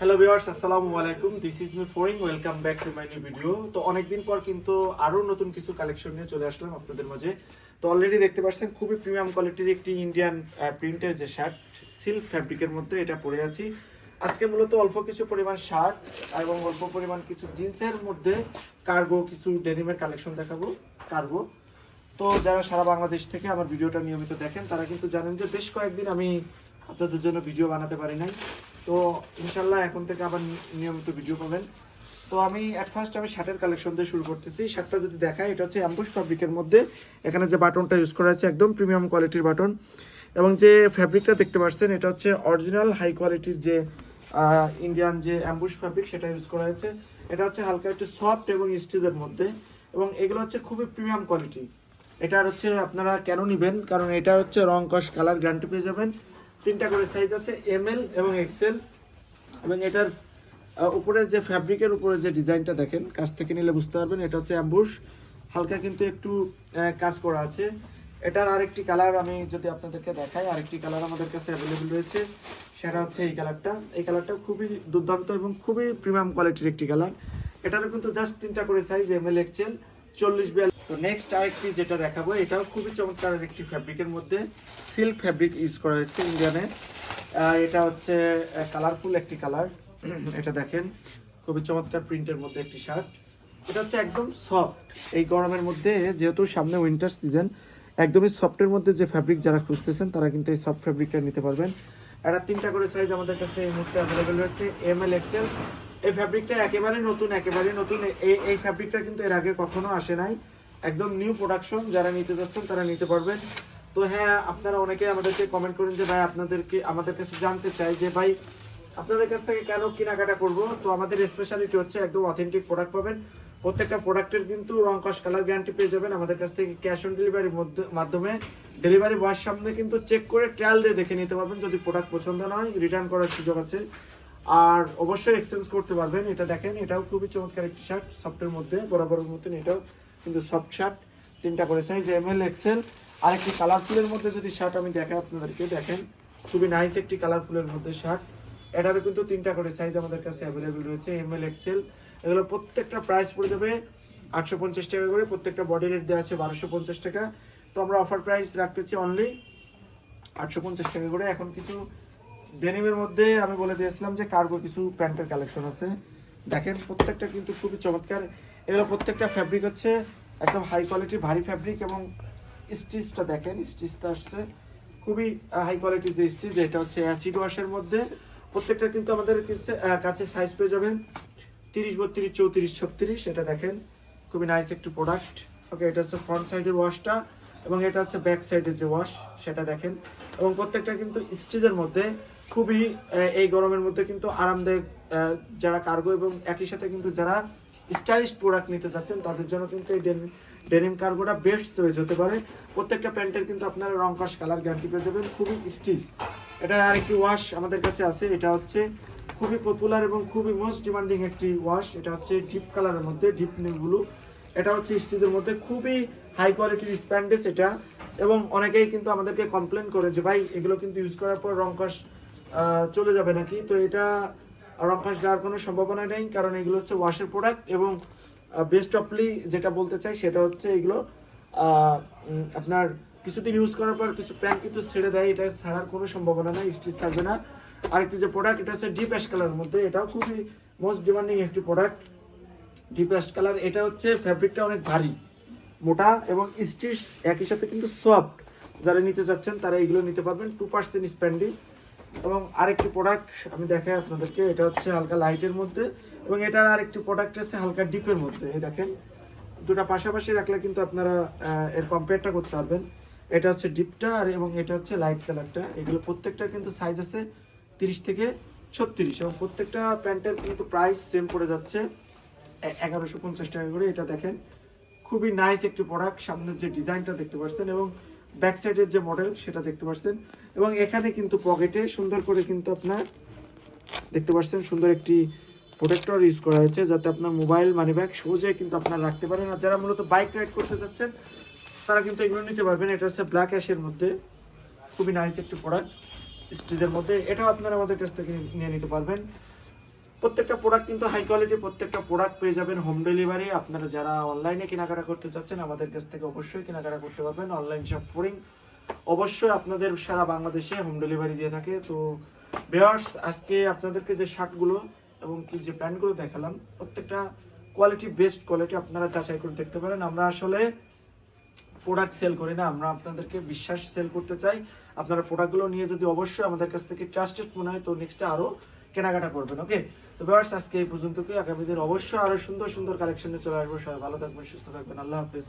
Hello viewers আসসালামু আলাইকুম this is me ফোরিং welcome back to my new video তো অনেকদিন পর কিন্তু আরও নতুন কিছু কালেকশন নিয়ে চলে আসলাম আপনাদের মাঝে। তো অলরেডি দেখতে পাচ্ছেন, খুবই প্রিমিয়াম কোয়ালিটির একটি ইন্ডিয়ান প্রিন্টের যে শার্ট সিল্ক ফ্যাব্রিকের মধ্যে এটা পরে আছি। আজকে মূলত অল্প কিছু পরিমাণ শার্ট এবং অল্প পরিমাণ কিছু জিন্সের মধ্যে কার্গো কিছু ডেনিমের কালেকশন দেখাবো। কার্গো তো যারা সারা বাংলাদেশ থেকে আমার ভিডিওটা নিয়মিত দেখেন, তারা কিন্তু জানেন যে বেশ কয়েকদিন আমি আপনাদের জন্য ভিডিও বানাতে পারি নাই। তো ইনশাল্লাহ এখন থেকে আবার নিয়মিত ভিডিও পাবেন। তো আমি অ্যাট ফার্স্ট আমি শার্টের কালেকশন দিয়ে শুরু করতেছি। শার্টটা যদি দেখায় এটা হচ্ছে অ্যাম্বুশ ফ্যাব্রিকের মধ্যে। এখানে যে বাটনটা ইউজ করা আছে, একদম প্রিমিয়াম কোয়ালিটির বাটন এবং যে ফ্যাব্রিকটা দেখতে পাচ্ছেন, এটা হচ্ছে অরিজিনাল হাই কোয়ালিটির যে ইন্ডিয়ান যে অ্যাম্বুশ ফ্যাব্রিক সেটা ইউজ করা হয়েছে। এটা হচ্ছে হালকা একটু সফট এবং স্টিজের মধ্যে। এবং এগুলো হচ্ছে খুবই প্রিমিয়াম কোয়ালিটি এটা হচ্ছে আপনারা কেন নেবেন? কারণ এটা হচ্ছে রং কস কালার গ্যারান্টি পেয়ে যাবেন। তিনটা করে সাইজ আছে এম এল এবং এক্সেল এবং এটার উপরে যে ফ্যাব্রিকের উপরে যে ডিজাইনটা দেখেন, কাছ থেকে নিলে বুঝতে পারবেন, এটা হচ্ছে অ্যাম্বুশ হালকা কিন্তু একটু কাজ করা আছে। এটার আরেকটি কালার আমি যদি আপনাদেরকে দেখাই, আরেকটি কালার আমাদের কাছে অ্যাভেলেবেল রয়েছে, সেটা হচ্ছে এই কালারটা এই কালারটা খুবই দুর্দান্ত এবং খুবই প্রিমিয়াম কোয়ালিটির একটি কালার এটারও কিন্তু জাস্ট তিনটা করে সাইজ এম এল এক্সেল চল্লিশ বিয়াল তো নেক্সট আরেকটি যেটা দেখাবো, এটাও খুবই চমৎকার একটি ফ্যাব্রিকের মধ্যে সিল্ক ফ্যাব্রিক ইউজ করা হয়েছে ইন্ডিয়ানে এটা হচ্ছে কালারফুল একটি কালার এটা দেখেন, খুবই চমৎকার প্রিন্টের মধ্যে একটি শার্ট এটা হচ্ছে একদম সফট এই গরমের মধ্যে, যেহেতু সামনে উইন্টার সিজন একদমই সফটের মধ্যে যে ফ্যাব্রিক যারা খুঁজতেছেন, তারা কিন্তু এই সফট ফ্যাব্রিকটা নিতে পারবেন। এটা তিনটা করে সাইজ আমাদের কাছে এই মুহূর্তে অ্যাভেলেবেল রয়েছে এম এল এক্সেল এই ফ্যাব্রিকটা একেবারে নতুন একেবারে নতুন। এই এই ফ্যাব্রিকটা কিন্তু এর আগে কখনো আসে নাই। একদম নিউ প্রোডাকশন যারা নিতে যাচ্ছেন তারা নিতে পারবেন। তো হ্যাঁ আপনারা অনেকে আমাদেরকে কমেন্ট করেন যে, ভাই, আপনাদেরকে, আমাদের কাছে জানতে চাই যে, ভাই, আপনাদের কাছ থেকে কেন কেনাকাটা করব? তো আমাদের স্পেশালিটি হচ্ছে একদম অথেন্টিক প্রোডাক্ট পাবেন। প্রত্যেকটা প্রোডাক্টের কিন্তু রং, কস কালার গ্যারান্টি পেয়ে যাবেন। আমাদের কাছ থেকে ক্যাশ অন ডেলিভারির মাধ্যমে ডেলিভারি বয়ের সামনে কিন্তু চেক করে ট্রায়াল দিয়ে দেখে নিতে পারবেন যদি প্রোডাক্ট পছন্দ না হয়। রিটার্ন করার সুযোগ আছে। আর অবশ্যই এক্সচেঞ্জ করতে পারবেন। এটা দেখেন, এটাও খুবই চমৎকার একটি শার্ট সফটের মধ্যে, বরাবরের মতন এটাও কিন্তু সফট শার্ট তিনটা করে সাইজ এম এল এক্সেল আর একটি কালারফুলের মধ্যে যদি শার্ট আমি দেখাই আপনাদেরকে, দেখেন, খুবই নাইস একটি কালারফুলের মধ্যে শার্ট এটারও কিন্তু তিনটা করে সাইজ আমাদের কাছে অ্যাভেলেবেল রয়েছে এম এল এক্সেল এগুলো প্রত্যেকটা প্রাইস পড়ে যাবে আটশো পঞ্চাশ টাকা করে, প্রত্যেকটা বডি রেট দেওয়া আছে বারোশো পঞ্চাশ টাকা। তো আমরা অফার প্রাইস রাখতেছি অনলি আটশো পঞ্চাশ টাকা করে। এখন কিছু ডেনিমের মধ্যে আমি বলে দিয়েছিলাম যে কার্গো কিছু প্যান্টের কালেকশন আছে। দেখেন, প্রত্যেকটা কিন্তু খুবই চমৎকার। এগুলো প্রত্যেকটা ফ্যাব্রিক হচ্ছে একদম হাই কোয়ালিটির ভারী ফ্যাব্রিক এবং স্টিচটা দেখেন স্টিচটা আসছে খুবই হাই কোয়ালিটির যে স্টিচ এটা হচ্ছে অ্যাসিড ওয়াশের মধ্যে। প্রত্যেকটা কিন্তু আমাদের কাছে- সাইজ পেয়ে যাবেন তিরিশ, বত্রিশ, চৌত্রিশ, ছত্রিশ, এটা দেখেন, খুবই নাইস একটি প্রোডাক্ট ওকে এটা হচ্ছে ফ্রন্ট সাইডের ওয়াশটা এবং এটা হচ্ছে ব্যাক সাইডের যে ওয়াশ সেটা দেখেন। এবং প্রত্যেকটা কিন্তু স্টিচের মধ্যে খুবই এই গরমের মধ্যে কিন্তু আরামদায়ক যারা কার্গো এবং একই সাথে কিন্তু যারা স্টাইলিশ প্রোডাক্ট নিতে চাচ্ছেন তাদের জন্য কিন্তু এই ডেনিম ডেনিম কার্গোটা বেস্ট চয়েস হতে পারে। প্রত্যেকটা প্যান্টের কিন্তু আপনারা রং কস কালার গ্যারান্টি পেয়ে যাবেন। খুবই স্টিচ। এটার আরেকটি ওয়াশ আমাদের কাছে আছে, এটা হচ্ছে খুবই পপুলার এবং খুবই মোস্ট ডিমান্ডিং একটি ওয়াশ এটা হচ্ছে ডিপ কালারের মধ্যে ডিপ ব্লু এটা হচ্ছে স্টিচের মধ্যে খুবই হাই কোয়ালিটির স্প্যান্ডেস এটা। এবং অনেকেই কিন্তু আমাদেরকে কমপ্লেন করে যে, ভাই, এগুলো কিন্তু ইউজ করার পর রংকশ চলে যাবে নাকি? তো এটা রংকশ যাওয়ার কোনো সম্ভাবনা নেই, কারণ এগুলো হচ্ছে ওয়াশের প্রোডাক্ট এবং বেস্ট অফলি যেটা বলতে চাই সেটা হচ্ছে এগুলো আপনার কিছুদিন ইউজ করার পর কিছু প্যান্ট কিন্তু ছেড়ে দেয়, এটা ছাড়ার কোনো সম্ভাবনা নাই স্টিচ থাকবে না। আরেকটি যে প্রোডাক্ট এটা হচ্ছে ডিপ অ্যাশ কালারের মধ্যে, এটাও খুবই মোস্ট ডিমান্ডিং একটি প্রোডাক্ট ডিপ অ্যাশ কালার এটা হচ্ছে ফ্যাব্রিকটা অনেক ভারী, মোটা এবং স্টিচ একই সাথে কিন্তু সফট যারা নিতে চাচ্ছেন তারা এগুলো নিতে পারবেন টু পার্সেন্ট স্প্যান্ডিস এবং আরেকটি প্রোডাক্ট আমি দেখাই আপনাদেরকে, এটা হচ্ছে হালকা লাইটের মধ্যে এবং এটার আরেকটি প্রোডাক্ট আছে হালকা ডিপের মধ্যে। এই দেখেন, দুটা পাশাপাশি রাখলে কিন্তু আপনারা এর কম্পেয়ারটা করতে পারবেন। এটা হচ্ছে ডিপটা আর এবং এটা হচ্ছে লাইট কালারটা এগুলো প্রত্যেকটার কিন্তু সাইজ আছে তিরিশ থেকে ছত্রিশ এবং প্রত্যেকটা প্যান্টের কিন্তু প্রাইস সেম পড়ে যাচ্ছে এগারোশো পঞ্চাশ টাকা করে। এটা দেখেন, খুবই নাইস একটি প্রোডাক্ট সামনের যে ডিজাইনটা দেখতে পাচ্ছেন এবং ব্যাক সাইডের যে মডেল সেটা দেখতে পাচ্ছেন এবং এখানে কিন্তু পকেটে সুন্দর করে কিন্তু আপনার, দেখতে পাচ্ছেন সুন্দর একটি প্রোটেক্টর ইউজ করা হয়েছে যাতে আপনার মোবাইল মানি ব্যাগ সহজে কিন্তু আপনার রাখতে পারেন। আর যারা মূলত বাইক রাইড করতে যাচ্ছেন তারা কিন্তু এগুলো নিতে পারবেন। এটা হচ্ছে ব্ল্যাক অ্যাশের মধ্যে। খুবই নাইস একটি প্রোডাক্ট স্টিজের মধ্যে। এটাও আপনারা আমাদের কাছ থেকে নিয়ে নিতে পারবেন। প্রত্যেকটা প্রোডাক্ট কিন্তু হাই কোয়ালিটি প্রত্যেকটা প্রোডাক্ট পেয়ে যাবেন হোম ডেলিভারি আপনারা যারা অনলাইনে কেনাকাটা করতে চাচ্ছেন, আমাদের কাছ থেকে অবশ্যই কেনাকাটা করতে পারবেন। অনলাইন শপ ফোরিং অবশ্যই আপনাদের সারা বাংলাদেশে হোম ডেলিভারি দিয়ে থাকে। তো বেয়ার্স আজকে আপনাদেরকে যে শার্টগুলো এবং কি যে প্যান্টগুলো দেখালাম, প্রত্যেকটা কোয়ালিটি বেস্ট কোয়ালিটি আপনারা যাচাই করে দেখতে পারেন। আমরা আসলে প্রোডাক্ট সেল করি না, আমরা আপনাদেরকে বিশ্বাস সেল করতে চাই। আপনারা প্রোডাক্টগুলো নিয়ে যদি অবশ্যই আমাদের কাছ থেকে ট্রাস্টেড মনে হয়, তো নেক্সটে আরও কেনাকাটা করবেন ওকে তো ভিউয়ার্স আজকে এই পর্যন্ত কি আগামী দিন অবশ্যই আরও সুন্দর সুন্দর কালেকশনে চলে আসব। সবাই ভালো থাকবেন, সুস্থ থাকবেন। আল্লাহ হাফিজ।